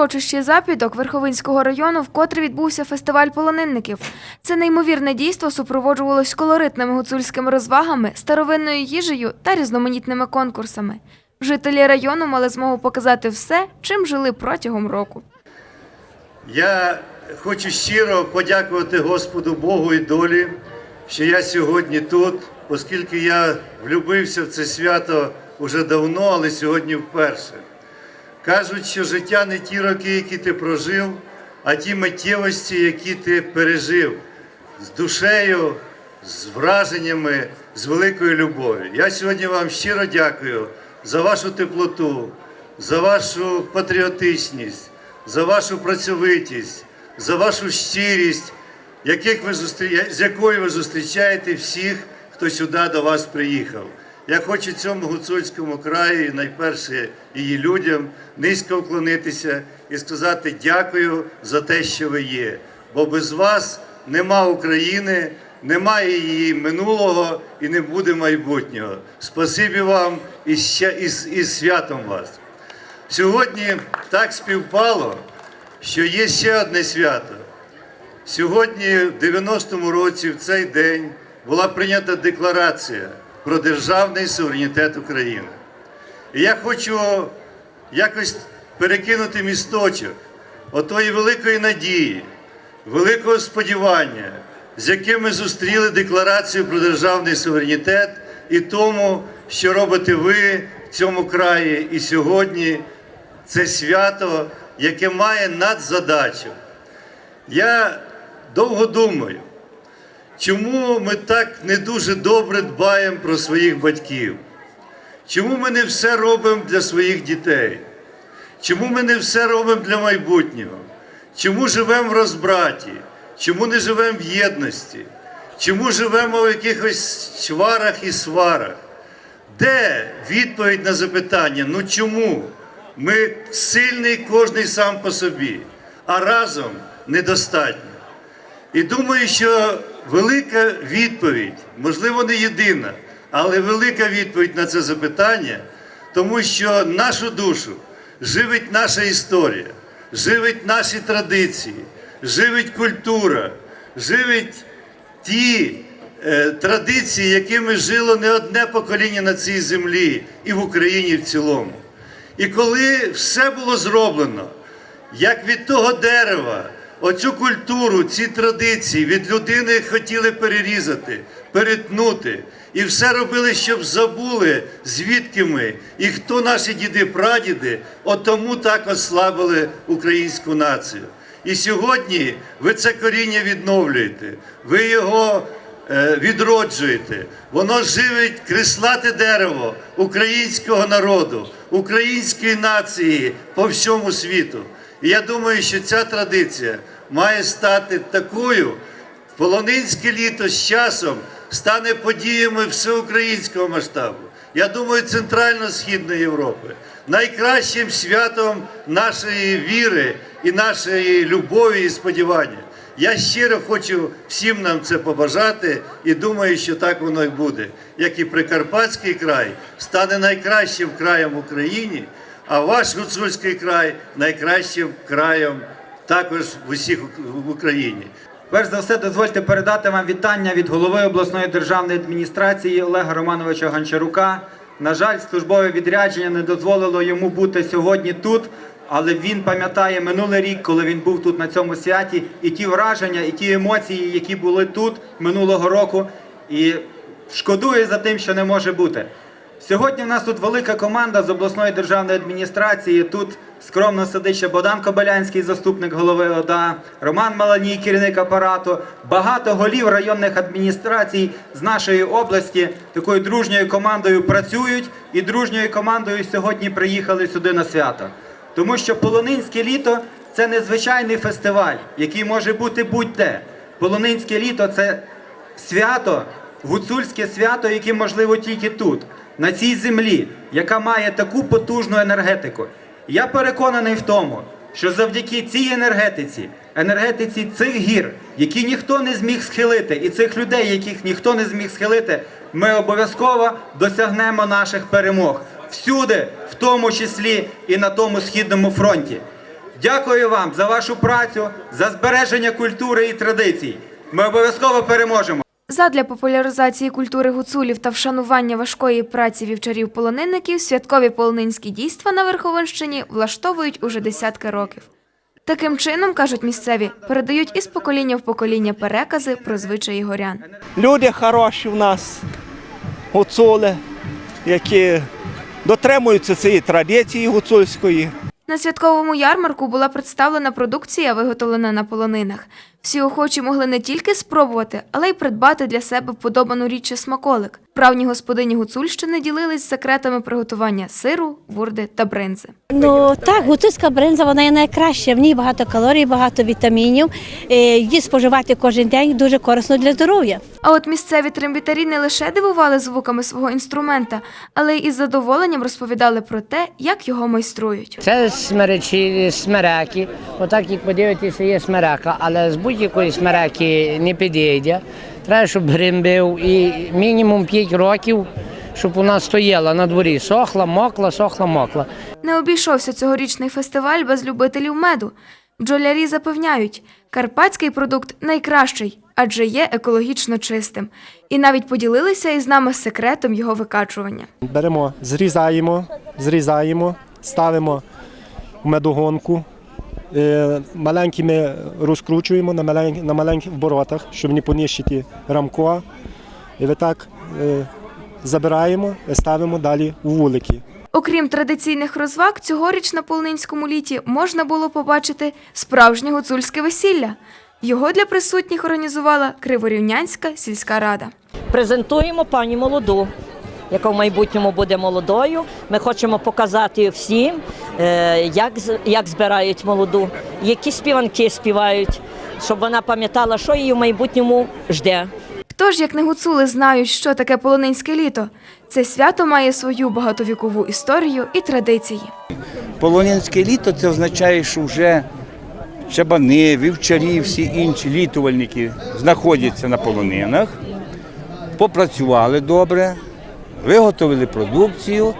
урочищі Запідок Верховинського району вкотре відбувся фестиваль полонинників. Це неймовірне дійство супроводжувалось колоритними гуцульськими розвагами, старовинною їжею та різноманітними конкурсами. Жителі району мали змогу показати все, чим жили протягом року. Я хочу щиро подякувати Господу Богу і долі, що я сьогодні тут, оскільки я влюбився в це свято вже давно, але сьогодні вперше. Кажуть, що життя не ті роки, які ти прожив, а ті миттєвості, які ти пережив з душею, з враженнями, з великою любов'ю. Я сьогодні вам щиро дякую за вашу теплоту, за вашу патріотичність, за вашу працьовитість, за вашу щирість, яких ви зустрі... з якою ви зустрічаєте всіх, хто сюди до вас приїхав. Я хочу цьому гуцульському краї, найперше її людям, низько вклонитися і сказати дякую за те, що ви є. Бо без вас нема України, немає її минулого і не буде майбутнього. Спасибі вам і, ще, і, з- і святом вас. Сьогодні так співпало, що є ще одне свято. Сьогодні, в 90-му році, в цей день, була прийнята декларація про державний суверенітет України. І я хочу якось перекинути місточок отої великої надії, великого сподівання, з яким ми зустріли декларацію про державний суверенітет і тому, що робите ви в цьому краї і сьогодні це свято, яке має надзадачу. Я довго думаю, чому ми так не дуже добре дбаємо про своїх батьків? Чому ми не все робимо для своїх дітей? Чому ми не все робимо для майбутнього? Чому живемо в розбраті? Чому не живемо в єдності? Чому живемо в якихось чварах і сварах? Де відповідь на запитання? Ну чому? Ми сильний кожний сам по собі, а разом недостатньо. І думаю, що велика відповідь, можливо, не єдина, але велика відповідь на це запитання, тому що нашу душу живить наша історія, живить наші традиції, живить культура, живить ті е, традиції, якими жило не одне покоління на цій землі і в Україні в цілому. І коли все було зроблено, як від того дерева, оцю культуру, ці традиції від людини хотіли перерізати, перетнути. І все робили, щоб забули, звідки ми і хто наші діди, прадіди, от тому так ослабили українську націю. І сьогодні ви це коріння відновлюєте, ви його е, відроджуєте. Воно живить крислате дерево українського народу, української нації по всьому світу. І я думаю, що ця традиція має стати такою. Полонинське літо з часом стане подіями всеукраїнського масштабу. Я думаю, Центрально-Східної Європи, найкращим святом нашої віри і нашої любові і сподівання. Я щиро хочу всім нам це побажати і думаю, що так воно і буде. Як і Прикарпатський край стане найкращим краєм в Україні, а ваш гуцульський край найкращим краєм також в усіх в Україні. Перш за все, дозвольте передати вам вітання від голови обласної державної адміністрації Олега Романовича Гончарука. На жаль, службове відрядження не дозволило йому бути сьогодні тут, але він пам'ятає минулий рік, коли він був тут на цьому святі, і ті враження, і ті емоції, які були тут минулого року, і шкодує за тим, що не може бути. Сьогодні в нас тут велика команда з обласної державної адміністрації. Тут скромно сидить ще Богдан Кобилянський, заступник голови ОДА, Роман Маланій, керівник апарату, багато голів районних адміністрацій з нашої області такою дружньою командою працюють і дружньою командою сьогодні приїхали сюди на свято. Тому що Полонинське літо це незвичайний фестиваль, який може бути будь-де. Полонинське літо це свято, гуцульське свято, яке можливо тільки тут, на цій землі, яка має таку потужну енергетику. Я переконаний в тому, що завдяки цій енергетиці, енергетиці цих гір, які ніхто не зміг схилити, і цих людей, яких ніхто не зміг схилити, ми обов'язково досягнемо наших перемог всюди, в тому числі і на тому східному фронті. Дякую вам за вашу працю, за збереження культури і традицій. Ми обов'язково переможемо. Задля популяризації культури гуцулів та вшанування важкої праці вівчарів-полонинників святкові полонинські дійства на Верховинщині влаштовують уже десятки років. Таким чином, кажуть місцеві, передають із покоління в покоління перекази про звичаї горян. Люди хороші в нас, гуцули, які дотримуються цієї традиції гуцульської. На святковому ярмарку була представлена продукція, виготовлена на полонинах. Всі охочі могли не тільки спробувати, але й придбати для себе вподобану річ смаколик. Правні господині Гуцульщини ділились секретами приготування сиру, вурди та бринзи. Ну так, гуцульська бринза вона є найкраща. В ній багато калорій, багато вітамінів. Е, Її споживати кожен день дуже корисно для здоров'я. А от місцеві трембітарі не лише дивували звуками свого інструмента, але й із задоволенням розповідали про те, як його майструють. Це смеречі, смереки. Отак, як подивитися, є смерека, але з будь-якої смереки не підійде. Треба, щоб гримбив і мінімум 5 років, щоб вона стояла на дворі. Сохла, мокла, сохла, мокла. Не обійшовся цьогорічний фестиваль без любителів меду. Бджолярі запевняють, карпатський продукт найкращий, адже є екологічно чистим. І навіть поділилися із нами секретом його викачування. Беремо, зрізаємо, зрізаємо, ставимо в медогонку. Е, Маленькими розкручуємо на маленьких, на маленьких оборотах, щоб не понищити рамко. І ви так е, забираємо і ставимо далі у вулики. Окрім традиційних розваг, цьогоріч на Полнинському літі можна було побачити справжнє гуцульське весілля. Його для присутніх організувала Криворівнянська сільська рада. презентуємо пані молоду, яка в майбутньому буде молодою. Ми хочемо показати всім, е, як, з- як збирають молоду, які співанки співають, щоб вона пам'ятала, що її в майбутньому жде. Хто ж, як не гуцули, знають, що таке полонинське літо? Це свято має свою багатовікову історію і традиції. Полонянське літо це означає, що вже чабани, вівчарі, всі інші літувальники знаходяться на полонинах, попрацювали добре, виготовили продукцію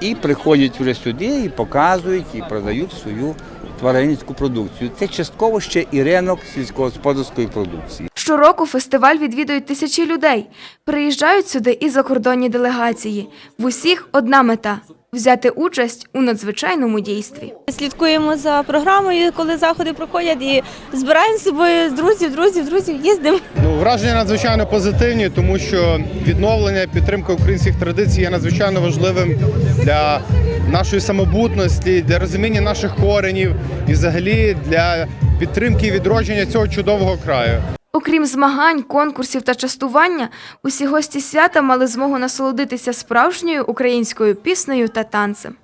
і приходять вже сюди і показують, і продають свою тваринницьку продукцію. Це частково ще і ринок сільськогосподарської продукції. Щороку фестиваль відвідують тисячі людей. Приїжджають сюди і закордонні делегації. В усіх одна мета взяти участь у надзвичайному дійстві. Слідкуємо за програмою, коли заходи проходять, і збираємо з собою друзів, друзів, друзів, їздимо. Ну, враження надзвичайно позитивні, тому що відновлення, підтримка українських традицій є надзвичайно важливим для нашої самобутності, для розуміння наших коренів і взагалі для підтримки і відродження цього чудового краю. Окрім змагань, конкурсів та частування, усі гості свята мали змогу насолодитися справжньою українською піснею та танцем.